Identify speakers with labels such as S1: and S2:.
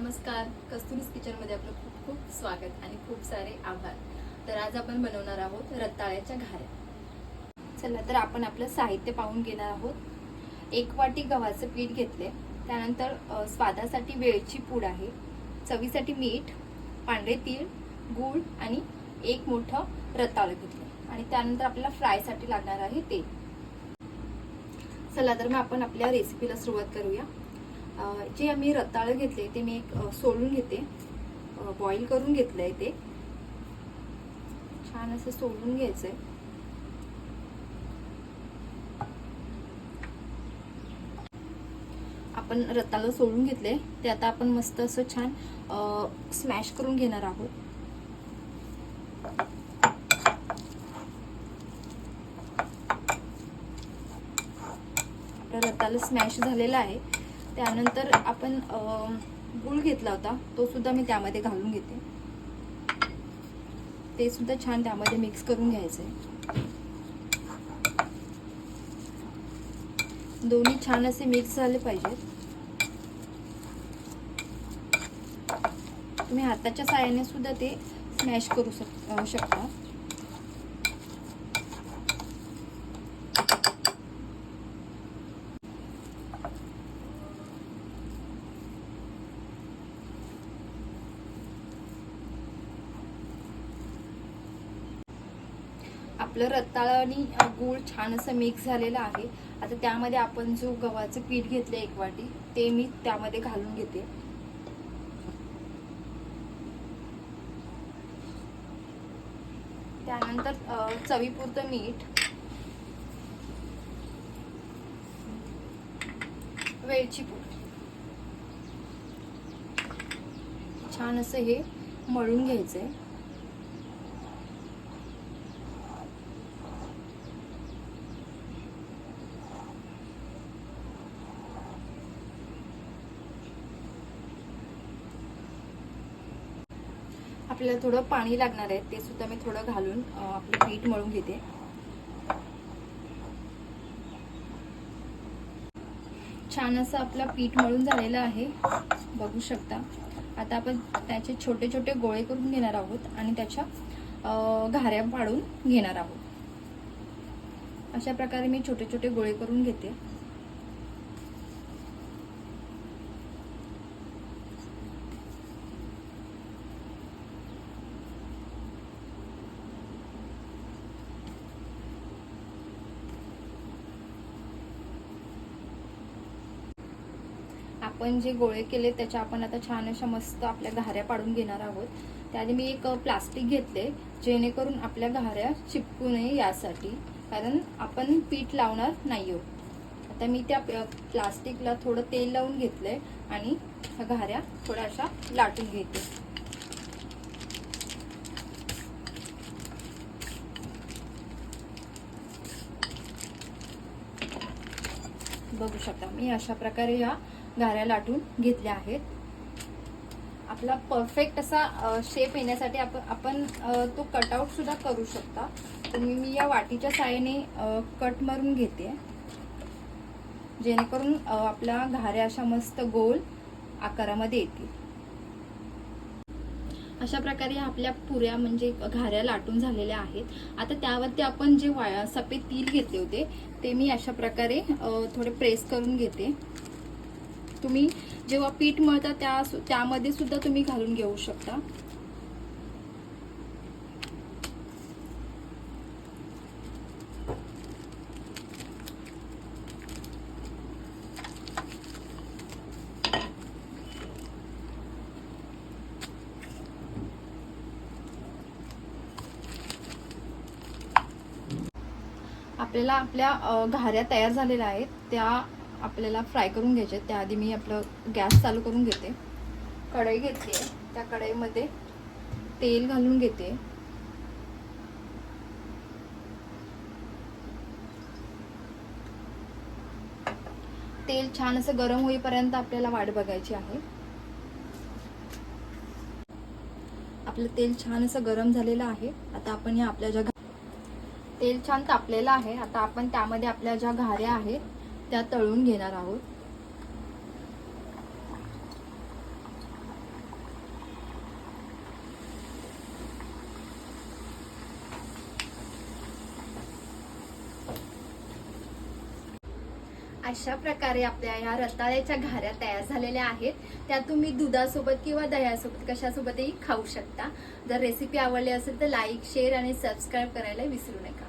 S1: नमस्कार. कस्तुरीज किचनमध्ये आपलं खूप खूप स्वागत आणि खूप सारे आभार. तर आज आपण बनवणार आहोत रताळ्याच्या घाऱ्या. चला तर आपण आपलं साहित्य पाहून घेणार आहोत. एक वाटी गव्हाचं पीठ घेतले त्यानंतर स्वादासाठी वेळची पूड आहे. चवीसाठी मीठ पांढरे तीळ गूळ आणि एक मोठं रताळं घेतलं आणि त्यानंतर आपल्याला फ्रायसाठी लागणार आहे तेल. चला तर मग आपण आपल्या रेसिपीला सुरुवात करूया. जे आम्ही रताळं घेतले ते मी एक सोलून घेते. बॉईल करून घेतलंय ते. छान असं सोलून घ्यायचंय. आपण रताळं सोलून घेतले ते आता आपण मस्त असं छान स्मॅश करून घेणार आहोत. रताळं स्मॅश झालेलं आहे. त्यानंतर आपण गुळ घेतला होता. तो सुद्धा मी त्यामध्ये घालून घेते. ते सुद्धा छान त्यामध्ये मिक्स करून घ्यायचंय. दोन्ही छान असे मिक्स झाले पाहिजेत. तुम्ही हाताच्या साहाय्याने सुद्धा ते स्मॅश करू शक शकता. आपलं रताळं आणि गूळ छान असं मिक्स झालेलं आहे. आता त्यामध्ये आपण जो गव्हाचं पीठ घेतलं एक वाटी ते मी त्यामध्ये घालून घेते. त्यानंतर चवीपुरतं मीठ. वेलची पूड. छान असं हे मळून घ्यायचंय. आपल्याला थोडं पाणी लागणार आहे ते सुद्धा मी थोडं घालून आपलं पीठ मळून घेते. छान असं आपलं पीठ मळून झालेलं आहे बघू शकता. आता आपण त्याचे छोटे छोटे गोळे करून घेणार आहोत आणि त्याच्या घाऱ्या पाडून घेणार आहोत. अशा प्रकारे मी छोटे छोटे गोळे करून घेते. आपण जे गोळे केले त्याच्या आपण आता छान अशा मस्त आपल्या घाऱ्या पाडून घेणार आहोत. त्याआधी मी एक प्लास्टिक घेतले जेणेकरून आपल्या घाऱ्या चिपकू नये यासाठी. कारण आपण पीठ लावणार नाही आहोत आता मी त्या प्लास्टिकला थोडं तेल लावून घेतलंय आणि ह्या घाऱ्या थोड्या अशा लाटून घेते. बघू शकता मी अशा प्रकारे या गाऱ्या लाटून घेतल्या आहेत. आपला परफेक्ट असा शेप येण्यासाठी आपण आपण तो कटआउट सुद्धा करू शकता. तुम्ही मी या वाटीच्या साहाय्याने कट मारून घेते. जेणेकरून आपल्या घाऱ्या अशा मस्त गोल आकारामध्ये येतील. अशा प्रकारे आपल्या पुऱ्या म्हणजे घाऱ्या लाटून झालेल्या आहेत. आता त्यावरती आपण जे वाया सफेद तील घेतले होते ते मी अशा प्रकारे थोडे प्रेस करून घेते. तुम्ही जेव्हा पीठ मळता त्या त्यामध्ये सुद्धा तुम्ही घालून घेऊ शकता. आपल्याला आपल्या घाऱ्या तयार झालेल्या आहेत. त्या आपल्याला फ्राय करून घ्यायच्या आहेत. त्याआधी मी आपलं गॅस चालू करून घेते. कढई घेते. त्या कढईमध्ये तेल घालून घेते. तेल छान असं गरम होईपर्यंत आपल्याला वाट बघायची आहे. आपलं तेल छान असं गरम झालेलं आहे. आता आपण या आपल्या ज्या तेल छान तापलेलं आहे. आता आपण त्यामध्ये आपल्या ज्या घाऱ्या आहेत त्या तळून घेणार आहोत. अशा प्रकारे आपल्या ह्या रताळ्याच्या घाऱ्या तयार झालेल्या आहेत. त्या तुम्ही दुधासोबत किंवा दह्यासोबत कशासोबतही खाऊ शकता. जर रेसिपी आवडली असेल तर लाईक शेअर आणि सबस्क्राईब करायला विसरू नका.